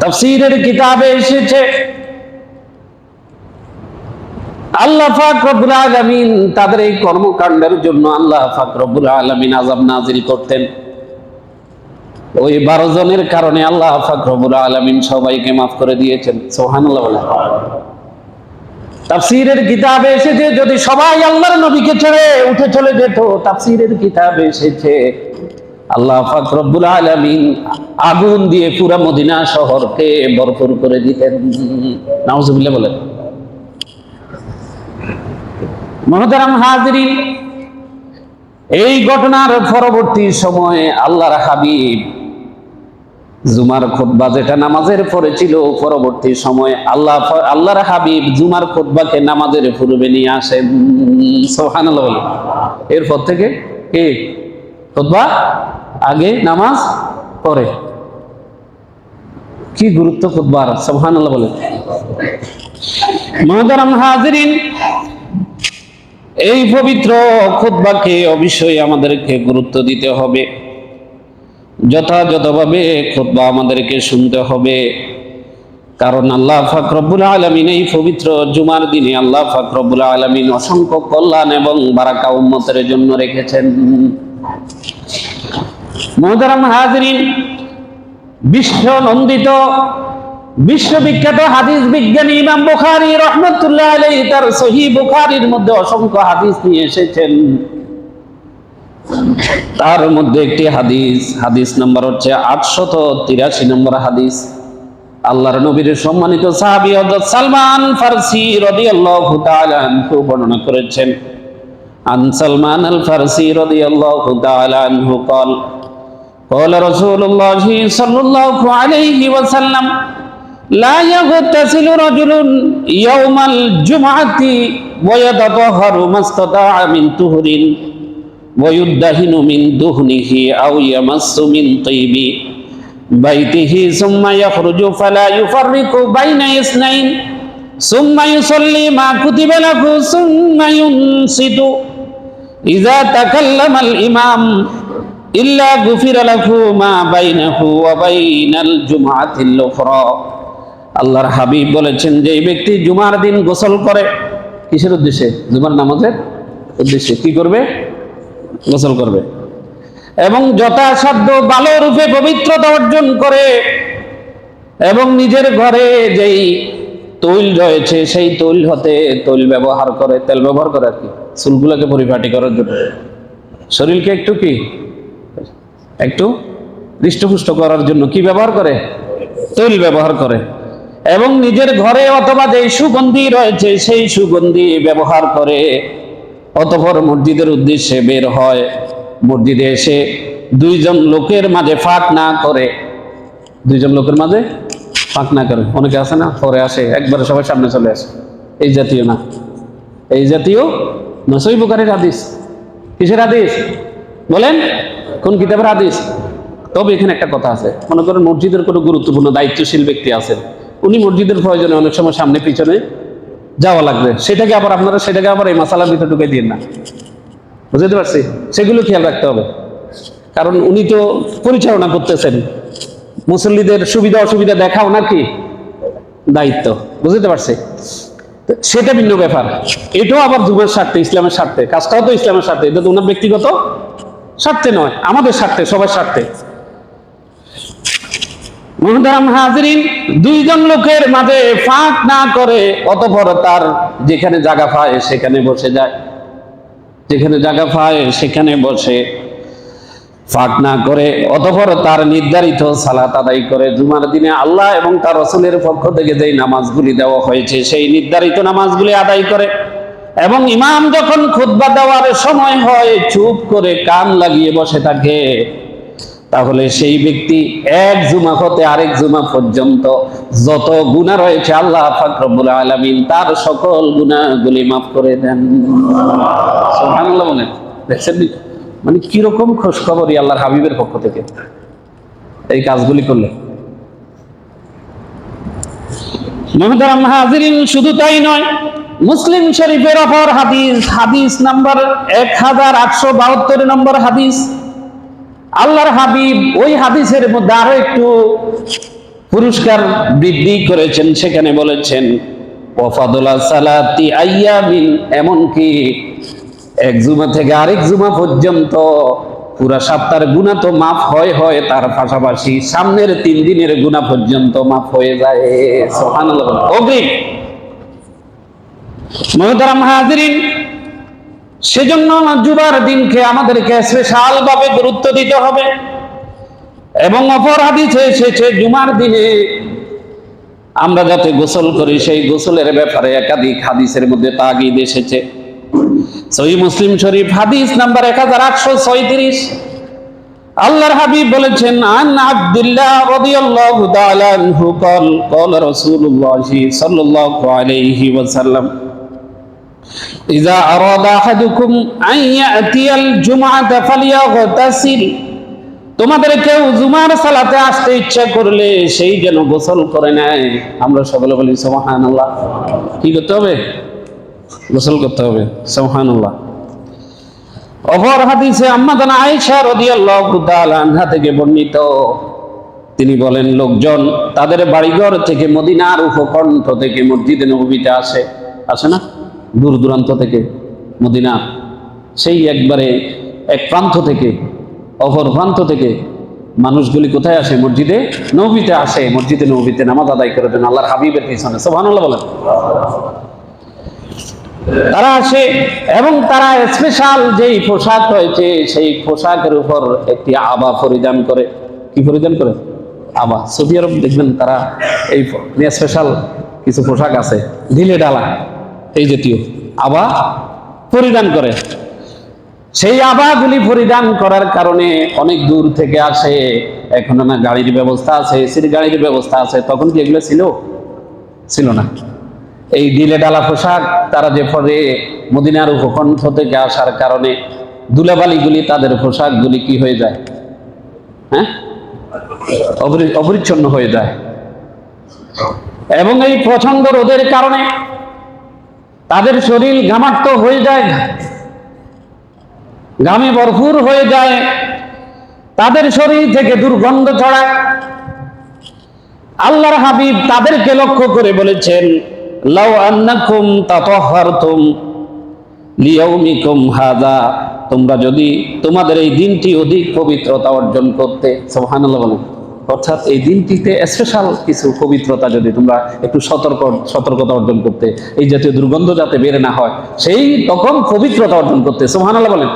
তাফসীরের কিতাবে এসেছে। আল্লাহ পাক রব্বুল আলামিন তাদের এই কর্মকাণ্ডের জন্য আল্লাহ পাক রব্বুল আলামিন আযাব নাজিল করতেন। ওই বারো জনের কারণে আল্লাহ পাক রব্বুল আলামিন সবাইকে মাফ করে দিয়েছেন। বলে তাফসীরের কিতাবে এসেছে, যদি সবাই আল্লাহর নবীকে ছেড়ে উঠে চলে যেত, তাফসিরের কিতাবে এসেছে, আল্লাহ পাক রব্বুল আলামিন আগুন দিয়ে পুরা মদিনা শহরকে ভরপুর করে দিতেন। নাউজুবিল্লাহ বলেন। মহতারাম হাজরিন, এই ঘটনার পরবর্তী সময়ে আল্লাহর হাবিব জুমার খুতবা যেটা নামাজের পরে ছিল, পরবর্তী সময় আল্লাহ আল্লাহর হাবিব জুমার খুতবাকে নামাজের পূর্বে নিয়ে আসেন। এরপর থেকে কে? খুতবা? আগে নামাজ? পরে। কি গুরুত্ব খুতবার? সোহানাল্লাহ বলে মহতারাম হাজরিন, এই পবিত্র খুতবাকে অবশ্যই আমাদেরকে গুরুত্ব দিতে হবে। যথাযথভাবে খুতবা আমাদেরকে শুনতে হবে। কারণ আল্লাহ ফাকরবুল আলমিন এই পবিত্র জুমার দিনে আল্লাহ ফাকরবুল আলমিন অসংখ্য কল্যাণ এবং বারাকা উম্মতের জন্য রেখেছেন। মোহতারাম হাজরিন বিশ্ব নন্দিত বিশ্ববিখ্যাত হাদিস বিজ্ঞানী ইমাম বুখারী রহমতুল্লাহ আলাইহি তার সহি বুখারীর মধ্যে অসংখ্য হাদিস নিয়ে এসেছেন তার মধ্যে একটি হাদিস হাদিস নাম্বার হচ্ছে আটশত তিরাশি নম্বর হাদিস আল্লাহর নবীর সম্মানিত সাহাবী হযরত সালমান ফারসি রাদিয়াল্লাহু তাআলা আনহু বর্ণনা করেছেন আন সালমান আল ফারসি রাদিয়াল্লাহু তাআলা আনহু قال قال رسول الله صلى الله عليه وسلم لا يغتسل رجل يوم الجمعة ويتطهر ما استطاع من طهر ويدهن من دهنه أو يمس من طيب بيته ثم يخرج فلا يفرق بين اثنين ثم يصلي ما كتب له ثم ينصت إذا تكلم الإمام ইল্লা গুফির আলাহু মা বাইনাহু ওয়া বাইনাল জুমআতিল উখরা। আল্লাহর হাবিব বলেছেন যে ব্যক্তি জুমার দিন গোসল করে, কিসের উদ্দেশ্যে? জুমার নামাজের উদ্দেশ্যে। কি করবে? গোসল করবে। এবং যথাসাধ্য ভালো রূপে পবিত্রতা অর্জন করে এবং নিজের ঘরে যেই তৈল রয়েছে, সেই তৈল হতে তৈল ব্যবহার করে, তেল ব্যবহার করে আর কি। চুলগুলোকে পরিপাটি করার জন্য। শরীরকে একটু কি? একটু হৃষ্টপুষ্ট করার জন্য কি ব্যবহার করে? তৈল ব্যবহার করে। এবং নিজের ঘরে অথবা যে সুগন্ধি রয়েছে, সেই সুগন্ধি ব্যবহার করে অতপর মসজিদের উদ্দেশ্যে বের হয়। মসজিদে এসে দুইজন লোকের মাঝে ফাঁক না করে। দুইজন লোকের মাঝে ফাঁক না করে। অনেকে আসে না? পরে আসে। একবারে সবাই সামনে চলে আসে। এই জাতীয় না। এই জাতীয় নসই বুকারের হাদিস। কিসের হাদিস? বলেন। কোন কিতাবের হাদিস? তবে এখানে একটা কথা আছে। মনে করেন মসজিদের কোনো গুরুত্বপূর্ণ দায়িত্বশীল ব্যক্তি আছে উনি মসজিদের প্রয়োজনে অনেক সময় সামনে পিছনে যাওয়া লাগবে। সেটাকে আবার আপনারা, সেটাকে আবার এই মশালার ভিতরে ঢুকে দিন না। বুঝতে পারছি? সেগুলো খেয়াল রাখতে হবে। কারণ উনি তো পরিচালনা করতেছেন। মুসল্লিদের সুবিধা, অসুবিধা দেখা ওনার কি? দায়িত্ব। বুঝতে পারছি? সেটা ভিন্ন ব্যাপার। এটাও আবার যুগের স্বার্থে, ইসলামের স্বার্থে। কাজটাও তো ইসলামের স্বার্থে। এটা তো ওনার ব্যক্তিগত স্বার্থে নয়, আমাদের স্বার্থে, সবার স্বার্থে। মহতারাম হাজরিন, দুইজন লোকের মাঝে ফাঁক না করে, অতপর তার যেখানে জায়গা পায় সেখানে বসে যায়। যেখানে জায়গা পায় সেখানে বসে ফাঁক না করে, অতপর তার নির্ধারিত সালাত আদায় করে। জুমার দিনে আল্লাহ এবং তার রসুলের পক্ষ থেকে যেই নামাজগুলি দেওয়া হয়েছে, সেই নির্ধারিত নামাজগুলি আদায় করে। এবং ইমাম যখন খুতবা দেওয়ার সময় হয়, চুপ করে কান লাগিয়ে বসে থাকে, তাহলে সেই ব্যক্তি এক জুমা হতে আরেক জুমা পর্যন্ত যত গুণা রয়েছে, আল্লাহ ফাকরবুল আলমিন তার সকল গুণাগুলি মাফ করে দেন। মানে কীরকম খোঁজ খবরই আল্লাহর হাবিবের পক্ষ থেকে। এই কাজগুলি করলে। শুধু তাই নয় মুসলিম শরীফের অপর হাদিস হাদিস নাম্বার এক হাজার আটশো বাহাত্তর নম্বর হাদিস। আল্লাহর হাবিব ওই হাদিসের মধ্যে আরও একটু পুরস্কার বৃদ্ধি করেছেন, সেখানে বলেছেন ওয়াফাদুল্লাহ সালাতি আইয়ামিন এমনকি এক জুমা থেকে আরেক জুমা পর্যন্ত পুরা সপ্তাহের গুণা তো মাফ হয় হয়, তার পাশাপাশি সামনের তিন দিনের গুণা পর্যন্ত মাফ হয়ে যায়। বলেন। অগ্রিম। মহতারাম সেজন্য জুবার দিনকে আমাদেরকে স্পেশালভাবে গুরুত্ব দিতে হবে। এবং অপরাধী এসেছে জুমার দিনে। আমরা যাতে গোসল করি, সেই গোসলের ব্যাপারে একাধিক হাদিসের মধ্যে তাগিদ এসেছে। সহি মুসলিম শরীফ হাদিস নাম্বার এক হাজার আটশো ছয়ত্রিশ। আল্লাহর হাবিব বলেছেন, আন আব্দুল্লাহ রাদিয়াল্লাহু তাআলা কল কল রাসূলুল্লাহ সাল্লাল্লাহু ওয়াসাল্লাম। إذا أراد أحدكم أن يأتي الجمعة فليغتسل তোমাদের কেউ জুমার সালাতে আসতে ইচ্ছা করলে সেই যেন গোসল করে নেয় আমরা সকলে বলি সুবহানাল্লাহ কি করতে হবে গোসল করতে হবে সুবহানাল্লাহ অপর হাদিসে আম্মাদান আয়েশা রাদিয়াল্লাহু তাআলা আনহা থেকে বর্ণিত তিনি বলেন লোকজন তাদের বাড়িঘর থেকে মদিনার উপকণ্ঠ থেকে মসজিদে নবীতে আসে আসে না দূর দূরান্ত থেকে, মদিনা, সেই একবারে এক প্রান্ত থেকে অপর প্রান্ত থেকে মানুষগুলি কোথায় আসে? মসজিদে নবীতে আসে। মসজিদে নবীতে নামাজ আদায় করে দেন আল্লাহর হাবিবের পিছনে। সোহানুল্লাহ বলেন। তারা আসে এবং তারা স্পেশাল যেই পোশাক রয়েছে, সেই পোশাকের উপর একটি আবা পরিধান করে। কি পরিধান করে? আবা। সৌদি আরব দেখবেন তারা এই স্পেশাল কিছু পোশাক আছে। ঢিলে ডালা। এই জাতীয় আবা পরিধান করে। সেই আবাগুলি পরিধান করার কারণে অনেক দূর থেকে আসে, এখন না গাড়ির ব্যবস্থা আছে এসির গাড়ির ব্যবস্থা আছে, তখন কি এগুলো ছিল? ছিল না। এই ডিলে ডালা পোশাক, তারা যে পরে মদিনার উপকণ্ঠ থেকে আসার কারণে দুলাবালিগুলি তাদের পোশাকগুলি কি হয়ে যায়? হ্যাঁ? অপরিচ্ছন্ন হয়ে যায়। এবং এই প্রচণ্ড রোদের কারণে তাদের শরীর ঘামাক্ত হয়ে যায় ঘামে ভরপুর হয়ে যায়। তাদের শরীর থেকে দুর্গন্ধ ছড়ায়। আল্লাহর হাবিব তাদেরকে লক্ষ্য করে বলেছেন, লাউ আন্নাকুম তাতাহহারতুম লিয়াউমিকুম হাদা তোমরা যদি তোমাদের এই দিনটি অধিক পবিত্রতা অর্জন করতে, সুবহানাল্লাহ অর্থাৎ এই দিনটিতে স্পেশাল কিছু পবিত্রতা যদি তোমরা একটু সতর্ক, সতর্কতা অর্জন করতে, এই জাতীয় দুর্গন্ধ যাতে বের না হয়, সেই তখন পবিত্রতা অর্জন করতে। সুবহানাল্লাহ বলেন।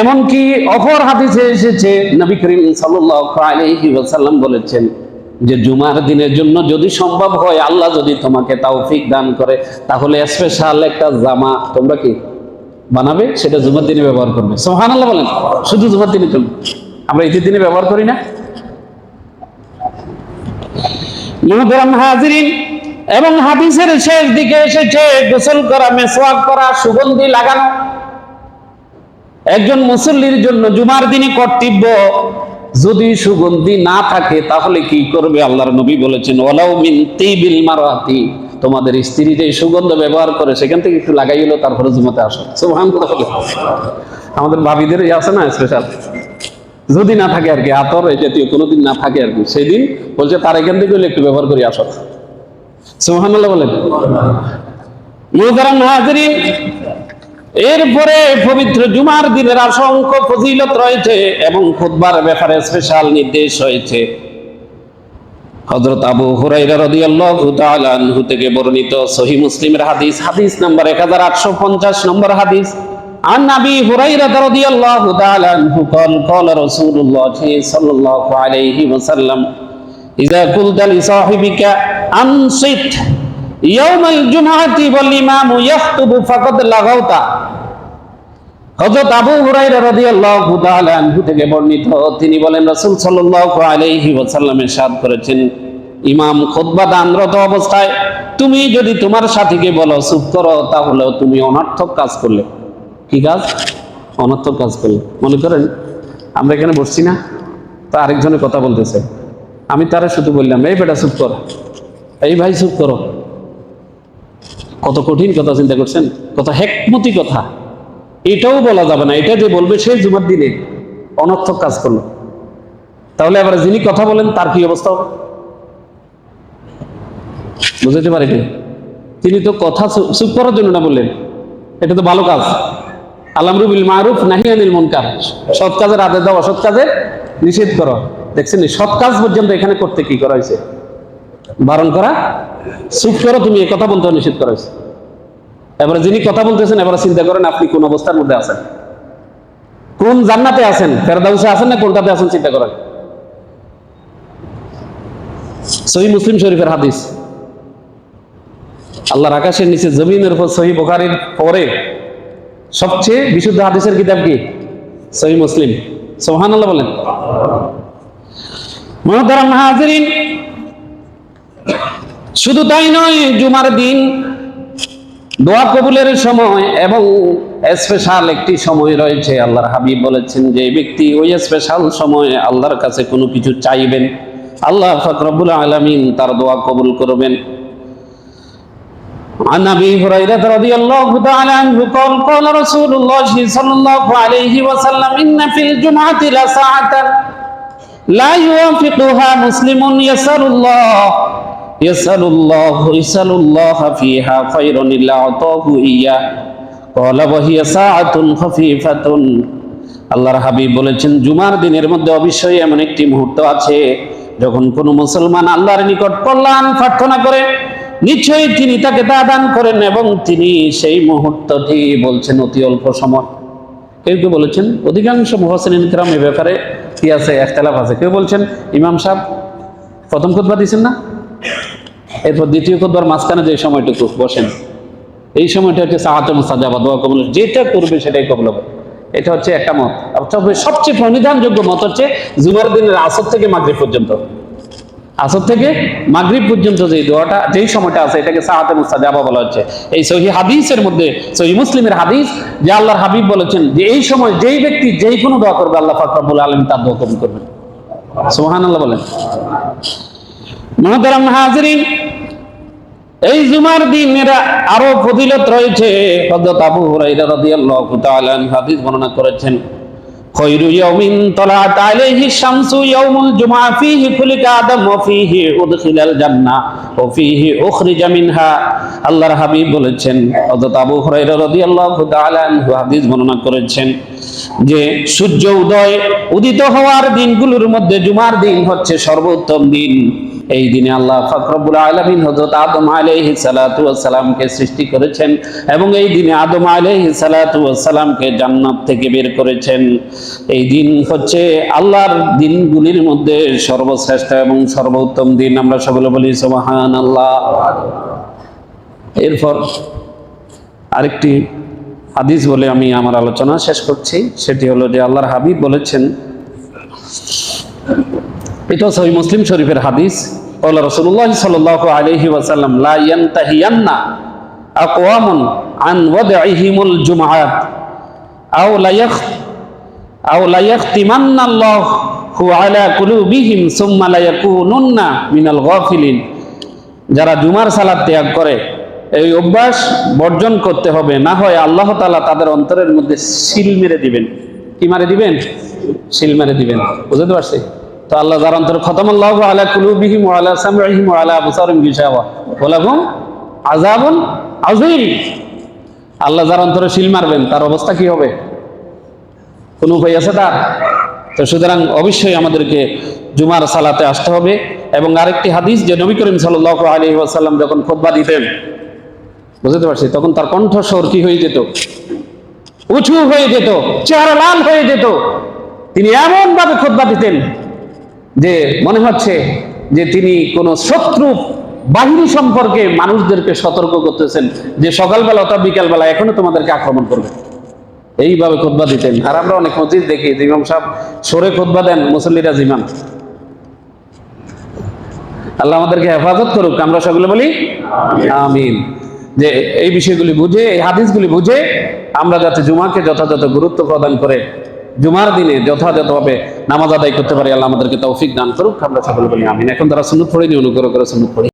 এমনকি অপর হাদিসে এসেছে, নবী করিম ওয়াসাল্লাম বলেছেন যে, জুমার দিনের জন্য যদি সম্ভব হয়, আল্লাহ যদি তোমাকে তৌফিক দান করে, তাহলে স্পেশাল একটা জামা, তোমরা কি বানাবে, সেটা জুমার দিনে ব্যবহার করবে। সুবহানাল্লাহ বলেন, শুধু জুমার দিনে চলবে। আমরা ঈদের দিনে ব্যবহার করি না। এবং হাদিসের শেষ দিকে এসেছে, গোসল করা, মেসওয়াক করা, সুগন্ধি লাগানো। একজন মুসল্লির জন্য জুমার দিনে কর্তব্য, যদি সুগন্ধি না থাকে, তাহলে কি করবে আল্লাহর নবী বলেছেন ওলাউ মিন তিবিল মারাতি তোমাদের স্ত্রী যে সুগন্ধ ব্যবহার করে, সেখান থেকে একটু লাগাই হলো, তারপরে জুমাতে আসো। বলে। আমাদের ভাবিদের আছে না স্পেশাল যদি না থাকে আর কি, আতর এই জাতীয় কোনোদিন না থাকে আর কি সেই দিন বলছে, তার এখান থেকে একটু ব্যবহার করি আসো। সুবহানাল্লাহ বলেন। এরপরে পবিত্র জুমার দিনের অসংখ্য ফজিলত রয়েছে এবং খুতবার ব্যাপারে স্পেশাল নির্দেশ হয়েছে। হযরত আবু হুরাইরা রাদিয়াল্লাহু তাআলা আনহু থেকে বর্ণিত সহিহ মুসলিমের হাদিস হাদিস নাম্বার 1850 নম্বর হাদিস عن ابي هريره رضي الله تعالى عنه قال قال رسول الله صلى الله عليه وسلم اذا قلت لصاحبك انصت يوم الجمعه والامام يخطب فقد لغوت হযরত আবু হুরায়রা রাদিয়াল্লাহু তাআলা আনহু থেকে বর্ণিত, তিনি বলেন, রাসূল সাল্লাল্লাহু আলাইহি ওয়াসাল্লাম ইরশাদ করেছেন, ইমাম খুতবা দানরত অবস্থায়, তুমি যদি তোমার সাথীকে বলো, চুপ করো, তাহলে তুমি অনর্থক কাজ করলে। কি কাজ? অনর্থক কাজ করলে। মনে করেন, আমরা এখানে বসছি না, তা আরেকজনের কথা বলতেছে। আমি তারা শুধু বললাম, এই বেটা, চুপ কর। এই ভাই, চুপ করো। কত কঠিন কথা চিন্তা করছেন, কত হেকমতি কথা। এটাও বলা যাবে না। এটা যে বলবে সে জুমার দিনে অনর্থক কাজ করল। তাহলে আবার যিনি কথা বলেন, তার কি অবস্থা? হবে বুঝতে তিনি তো কথা চুপ- করার জন্য না বললেন। এটা তো ভালো কাজ। আলামরুবিল মারুফ নাহিয়ানিল মুনকার। সৎ কাজের আদেশ দাও, অসৎ কাজে নিষেধ করো। দেখছেন? সৎ কাজ পর্যন্ত এখানে করতে কি করা হয়েছে? বারণ করা? চুপ করো, তুমি এই কথা বলতে নিষেধ করা হয়েছে। এবারে যিনি কথা বলতেছেন, এবারে চিন্তা করেন আপনি কোন অবস্থার মধ্যে আছেন? কোন জান্নাতে আছেন? ফেরদাউসে আছেন না কোনটাতে আছেন, চিন্তা করেন। সহি মুসলিম শরীফের হাদিস। আল্লাহর আকাশের নিচে জমিনের উপর সহি বোখারির পরে সবচেয়ে বিশুদ্ধ হাদিসের কিতাব কি? সহি মুসলিম। সোহান আল্লাহ বলেন। মহতারাম হাজিরিন, শুধু তাই নয়, জুমার দিন দোয়া কবুলের সময় এবং স্পেশাল একটি সময় রয়েছে আল্লাহর হাবিব বলেছেন যে ব্যক্তি ওই স্পেশাল সময়ে আল্লাহর কাছে কোনো কিছু চাইবেন আল্লাহ ফকরবুল আলমিন তার দোয়া কবুল করবেন عن ابي هريره رضي الله تعالى عنه قال قال رسول الله صلى الله عليه وسلم ان في الجمعه لساعه لا يوافقها مسلم يسال الله يسال الله يسال الله فيها خيرا الا اعطاه اياه قال وهي ساعه خفيفه আল্লাহর হাবিব বলেছেন জুমার দিনের মধ্যে অবশ্যই এমন একটি মুহূর্ত আছে যখন কোনো মুসলমান আল্লাহর নিকট কল্যাণ প্রার্থনা করে নিশ্চয়ই তিনি তাকে তা দান করেন এবং তিনি সেই মুহূর্তটি বলছেন অতি অল্প সময় কেউ কেউ বলেছেন অধিকাংশ মুহাসিন ইকরাম এ ব্যাপারে কি আছে একতলাফ আছে কেউ বলছেন ইমাম সাহেব প্রথম খুতবা দিয়েছেন না এরপর দ্বিতীয় খুতবার মাঝখানে যে সময়টুকু, বসেন। এই সময়টা হচ্ছে সাহায্য মুস্তাজাবা, দোয়া কবল। যেটা করবে সেটাই কবল হবে। এটা হচ্ছে একটা মত। তবে সবচেয়ে প্রণিধানযোগ্য মত হচ্ছে জুমার দিনের আসর থেকে মাগরিব পর্যন্ত। আসর থেকে মাগরিব পর্যন্ত যে দোয়াটা, যেই সময়টা আছে, এটাকে সাহাতে মুস্তাজাবা বলা হচ্ছে। এই সহি হাদিসের মধ্যে, সহি মুসলিমের হাদিস, যে আল্লাহর হাবিব বলেছেন যে এই সময় যেই ব্যক্তি যেই কোনো দোয়া করবে, আল্লাহ ফাকরাবুল আলম তার দোয়া কবুল করবেন। সুবহানাল্লাহ বলেন। মহতারাম হাজরিন এই জুমার দিন এরা আরও ফজিলত রয়েছে। হযরত আবু হুরায়রা রাদিয়াল্লাহু তাআলা হাদিস বর্ণনা করেছেন, খৈরু ইয়াউমিন তালাআত আলাইহি শামসু ইয়াউমুল জুমআ, ফীহি খুলিকা আদম ওয়া ফীহি উদখিলাল জান্নাহ ওয়া ফীহি উখরিজা মিনহা। আল্লাহর হাবিব বলেছেন, হযরত আবু হুরায়রা রাদিয়াল্লাহু তাআলা হাদিস বর্ণনা করেছেন যে, সূর্য উদয় উদিত হওয়ার দিনগুলোর মধ্যে জুমার দিন হচ্ছে সর্বোত্তম দিন। এই দিনে আল্লাহ ফাকরবুল আলমিন হজরত আদম আলহি সালাতামকে সৃষ্টি করেছেন এবং এই দিনে আদম আলহি সালাতামকে জান্নাত থেকে বের করেছেন। এই দিন হচ্ছে আল্লাহর দিনগুলির মধ্যে সর্বশ্রেষ্ঠ এবং সর্বোত্তম দিন। আমরা সকলে বলি সোহান আল্লাহ এরপর আরেকটি হাদিস বলে আমি আমার আলোচনা শেষ করছি। সেটি হলো যে আল্লাহর হাবিব বলেছেন এটা সহি মুসলিম শরীফের হাদিস। ওলা রসুল্লাহ সাল আলহি ওয়াসাল্লাম লাইয়ান্তাহিয়ান্না আকওয়ামুন আন ওয়াদআইহিমুল জুমআত আও লায়াখ আও হু আলা কুলুবিহিম সুম্মা লায়াকুনুন্না মিনাল গাফিলিন যারা জুমার সালাত ত্যাগ করে, এই অভ্যাস বর্জন করতে হবে। না হয় আল্লাহ তালা তাদের অন্তরের মধ্যে শিল মেরে দিবেন। কি মারে দিবেন? শিল মেরে দিবেন। বুঝতে পারছি তো আল্লাহ যার অন্তর খতম আল্লাহ আলা কুলুবিহিম আলা সামঈহিম ওয়া আলা আবসারিহিম গিশাওয়া। ওয়া লাহুম আযাবুন আযীম। আল্লাহ যার অন্তরে সিল মারবেন, তার অবস্থা কি হবে? কোনো উপায় আছে তার? তো সুতরাং অবশ্যই আমাদেরকে জুমার সালাতে আসতে হবে এবং আরেকটি হাদিস যে নবী করিম সাল্লাল্লাহু আলাইহি ওয়াসাল্লাম যখন খুতবা দিতেন, বুঝতে পারছি তখন তার কণ্ঠস্বর কি হয়ে যেত? উঁচু হয়ে যেত, চেহারা লাল হয়ে যেত। তিনি এমন ভাবে খুতবা দিতেন যে মনে হচ্ছে যে তিনি কোন শত্রু বাহিনী সম্পর্কে মানুষদেরকে সতর্ক করতেছেন, যে সকালবেলা অথবা বিকালবেলা এখনও তোমাদেরকে আক্রমণ করবে। এইভাবে খুতবা দিতেন। আর আমরা অনেক মসজিদ দেখি, যে ইমাম সাহেব সরে খুতবা দেন, মুসল্লিরা জিমাম আল্লাহ আমাদেরকে হেফাজত করুক, আমরা সকলে বলি, আমিন। যে এই বিষয়গুলি বুঝে, এই হাদিসগুলি বুঝে, আমরা যাতে জুমাকে যথাযথ গুরুত্ব প্রদান করে জুমার দিনে যথাযথভাবে নামাজ আদায় করতে পারি, আল্লাহ আমাদেরকে তৌফিক দান করুক, আমরা সকলে বলি আমিন। এখন তারা সুন্নত পড়িনি, অনুগ্রহ করে সুন্নত পড়ি